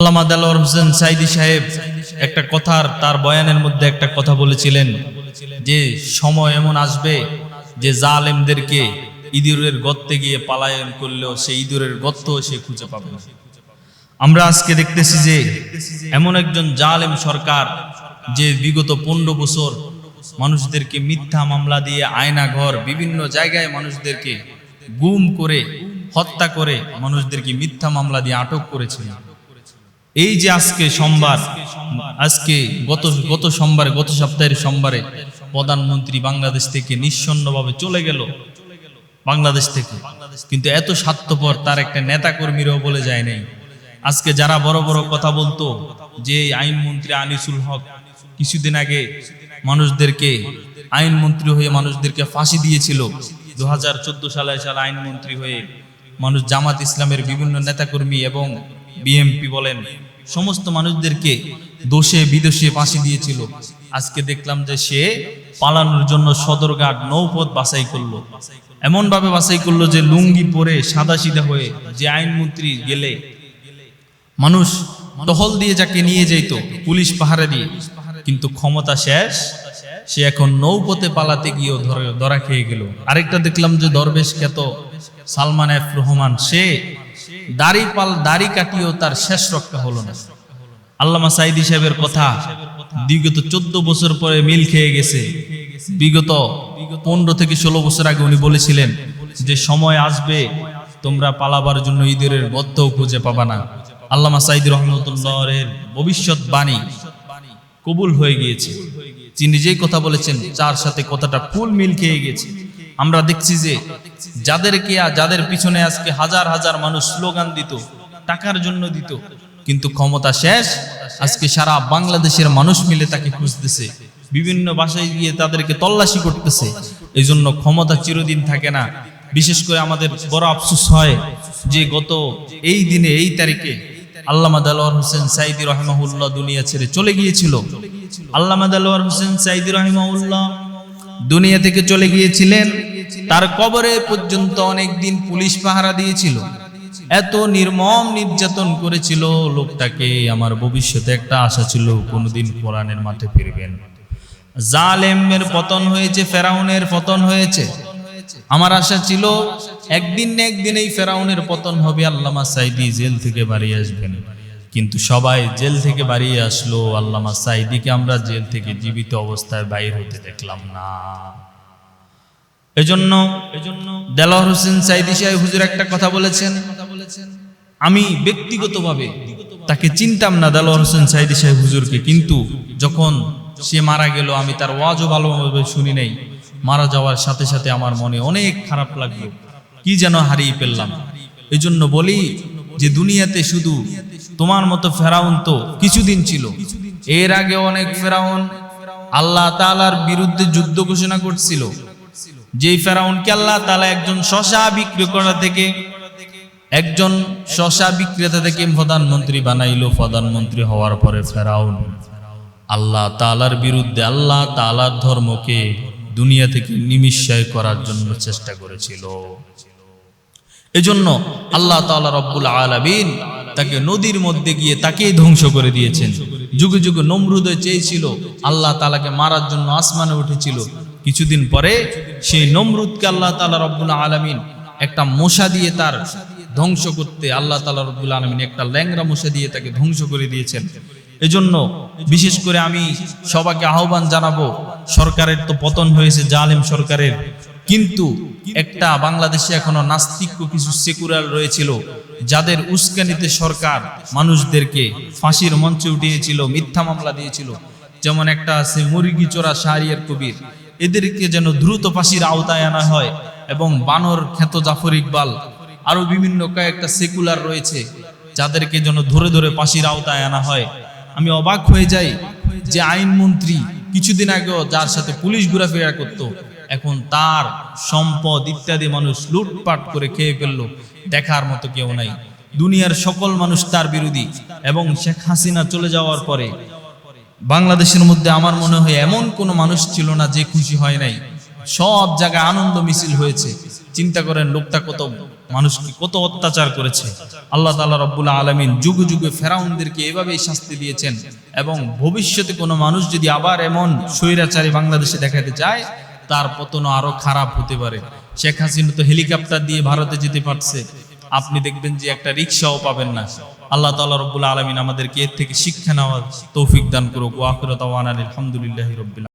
আল্লামা দেলোয়ার হোসেন সাইদি সাহেব একটা কথার, তার বয়ানের মধ্যে একটা কথা বলেছিলেন যে, সময় এমন আসবে যে জালেমদেরকে ইঁদুরের গর্তে গিয়ে পালায়ন করলেও সেই ইঁদুরের গর্ত সে খুঁজে পাবে আমরা আজকে দেখতেছি যে, এমন একজন জালেম সরকার যে বিগত পনেরো বছর মানুষদেরকে মিথ্যা মামলা দিয়ে আয়না ঘর বিভিন্ন জায়গায় মানুষদেরকে গুম করে, হত্যা করে মানুষদেরকে মিথ্যা মামলা দিয়ে আটক করেছিল। এই যে আজকে সোমবার, আজকে গত গত সোমবারে, গত সপ্তাহের সোমবারে প্রধানমন্ত্রী বাংলাদেশ থেকে নিঃসন্নভাবে চলে গেল বাংলাদেশ থেকে। কিন্তু এত স্বার্থপর তার একটা নেতা কর্মীরাও বলে যায় নাই। আজকে যারা বড় বড় কথা বলতো যে আইনমন্ত্রী আনিসুল হক, কিছুদিন আগে মানুষদেরকে আইনমন্ত্রী হয়ে মানুষদেরকে ফাঁসি দিয়েছিল। দু হাজার চোদ্দ সালে সালে আইনমন্ত্রী হয়ে মানুষ জামাত ইসলামের বিভিন্ন নেতাকর্মী এবং বিএমপি বলেন, সমস্ত মানুষদেরকে দোষে, বিদোষে ফাঁসি দিয়েছিল। আজকে দেখলাম যে সে পালানোর জন্য সদরঘাট নৌপথ বাছাই করল। এমন ভাবে বাছাই করল যে লুঙ্গি পরে সাদা সিধা হয়ে যে আইনমন্ত্রী গেলে, মানুষ টহল দিয়ে যাকে নিয়ে যেত পুলিশ পাহারা দিয়ে, কিন্তু ক্ষমতা শেষ, সে এখন নৌপথে পালাতে গিয়েও ধরা খেয়ে গেল। আরেকটা দেখলাম যে দরবেশ খ্যাত সালমান এফ রহমান, সে দাড়ি পাল, দাড়ি কাটিয়েও তার শেষ রক্ষা হলো না। আল্লামা সাইদি সাহেবের কথা বিগত চোদ্দ বছর পরে মিল খেয়ে গেছে। বিগত পনেরো থেকে ষোলো বছর আগে উনি বলেছিলেন যে, সময় আসবে, তোমরা পালাবার জন্য ঈদের গত্তও খুঁজে পাবা না। আল্লামা সাইদি রহমতুল্লাহের ভবিষ্যৎবাণী কবুল হয়ে গিয়েছে। তিনি যেই কথা বলেছেন, যার সাথে কথাটা ফুল মিল খেয়ে গেছে আমরা দেখছি যে যাদেরকে যাদের পিছনে আজকে হাজার হাজার মানুষ স্লোগান দিত, টাকার জন্য দিত, কিন্তু ক্ষমতা শেষ, আজকে সারা বাংলাদেশের মানুষ মিলে তাকে খুঁজতেছে। বিভিন্ন বাসায় গিয়ে তাদেরকে তল্লাশি করতেছে। এই জন্য ক্ষমতা চিরদিন থাকে না। বিশেষ করে আমাদের বড় আফসোস হয় যে গত এই দিনে, এই তারিখে আল্লামা দালোয়ার হোসেন সাইদি রহমাহুল্লাহ দুনিয়া ছেড়ে চলে গিয়েছিল। আল্লামা দালোয়ার হোসেন সাইদি রহমাউল্লাহ দুনিয়া থেকে চলে গিয়েছিলেন। তার কবরে পর্যন্ত অনেক দিন পুলিশ পাহারা দিয়েছিল। এত নির্মম নির্যাতন করেছিল লোকটাকে। আমার ভবিষ্যতে একটা আশা ছিল, কোনোদিন কোরআনের মাঠে ফিরবেন। জালেমের পতন হয়েছে, ফেরাউনের পতন হয়েছে। আমার আশা ছিল, একদিন না একদিন এই ফেরাউনের পতন হবে, আল্লামা সাইদি জেল থেকে বাড়ি আসবেন। কিন্তু সবাই জেল থেকে বাড়িয়ে আসলো, আল্লামা সাইদিকে আমরা জেল থেকে জীবিত অবস্থায় বাইর হতে দেখলাম না। এজন্য দেলোয়ার হোসেন সাইদি সাহেব হুজুর একটা কথা বলেছেন। আমি ব্যক্তিগতভাবে তাকে চিনতাম না দেলোয়ার হোসেন সাইদি সাহেব হুজুরকে কিন্তু যখন সে মারা গেল আমি তার ওয়াজও ভালোভাবে শুনি নাই। মারা যাওয়ার সাথে সাথে আমার মনে অনেক খারাপ লাগল। কি যেন হারিয়ে ফেললাম। এই জন্য বলি যে দুনিয়াতে শুধু তোমার মতো ফেরাউন তো কিছুদিন ছিল। এর আগে অনেক ফেরাউন আল্লাহ তালার বিরুদ্ধে যুদ্ধ ঘোষণা করছিল। যেই ফেরাউনকে আল্লাহ তালা একজন শশা বিক্রি করা থেকে, একজন শশা বিক্রেতা থেকে প্রধানমন্ত্রী বানাইল, প্রধানমন্ত্রী হওয়ার পরে ফেরাউন আল্লাহ তালার বিরুদ্ধে, আল্লাহ তালার ধর্মকে দুনিয়া থেকে নিমিশ্চয় করার জন্য চেষ্টা করেছিল। এজন্য আল্লাহ তাআলা রব্বুল আলামিন তাকে নদীর মধ্যে গিয়ে তাকেই ধ্বংস করে দিয়েছেন। যুগে যুগে নমরুদ চেয়েছিল, আল্লাহ তালাকে মারার জন্য আসমানে উঠেছিল। কিছুদিন পরে সেই নমরুদকে আল্লাহ তাআলা রব্বুল আলামিন একটা মশা দিয়ে তার ধ্বংস করতে আল্লাহ তাআলা রব্বুল আলামিন একটা ল্যাংরা মশা দিয়ে তাকে ধ্বংস করে দিয়েছেন। এজন্য বিশেষ করে আমি সবাইকে আহ্বান জানাব, সরকারের তো পতন হয়েছে জালেম সরকারের, কিন্তু একটা বাংলাদেশে এখনও নাস্তিক্য কিছু সেকুলার রয়েছিল, যাদের উস্কানিতে সরকার মানুষদেরকে ফাঁসির মঞ্চে উঠিয়েছিল, মিথ্যা মামলা দিয়েছিল। যেমন একটা আছে মুরগি চোরা শাহরিয়ার কবির এদেরকে যেন দ্রুত ফাঁসির আওতায় আনা হয় এবং বানর খ্যাত জাফর ইকবাল, আরও বিভিন্ন কয়েকটা সেকুলার রয়েছে, যাদেরকে যেন ধরে ধরে ফাঁসির আওতায় আনা হয়। আমি অবাক হয়ে যাই যে আইনমন্ত্রী কিছুদিন আগেও যার সাথে পুলিশ ঘোরাফেরা করতো, এখন তার সম্পদ ইত্যাদি মানুষ লুটপাট করে খেয়ে ফেলল, দেখার মতো কেউ নাই। দুনিয়ার সকল মানুষ তার বিরোধী এবং শেখ হাসিনা চলে যাওয়ার পরে বাংলাদেশের মধ্যে আমার মনে হয় এমন কোনো মানুষ ছিল না যে খুশি হয় নাই। সব জায়গায় আনন্দ মিছিল হয়েছে। চিন্তা করেন, লোকটা কত, মানুষকে কত অত্যাচার করেছে। আল্লাহ তাআলা রব্বুল আলমিন যুগে যুগে ফেরাউনদেরকে এভাবেই শাস্তি দিয়েছেন এবং ভবিষ্যতে কোনো মানুষ যদি আবার এমন স্বৈরাচারী বাংলাদেশে দেখাতে চায়, তার পতন আরও খারাপ হতে পারে। শেখ হাসিনা তো হেলিকপ্টার দিয়ে ভারতে যেতে পারছে। আপনি দেখবেন যে একটা রিক্সাও পাবেন না। আল্লাহ তাআলা রব্বুল আলমিন আমাদেরকে এর থেকে শিক্ষা নেওয়ার তৌফিক দান করুক। ওয়াকিরত আলহামদুলিল্লাহ রব্বিল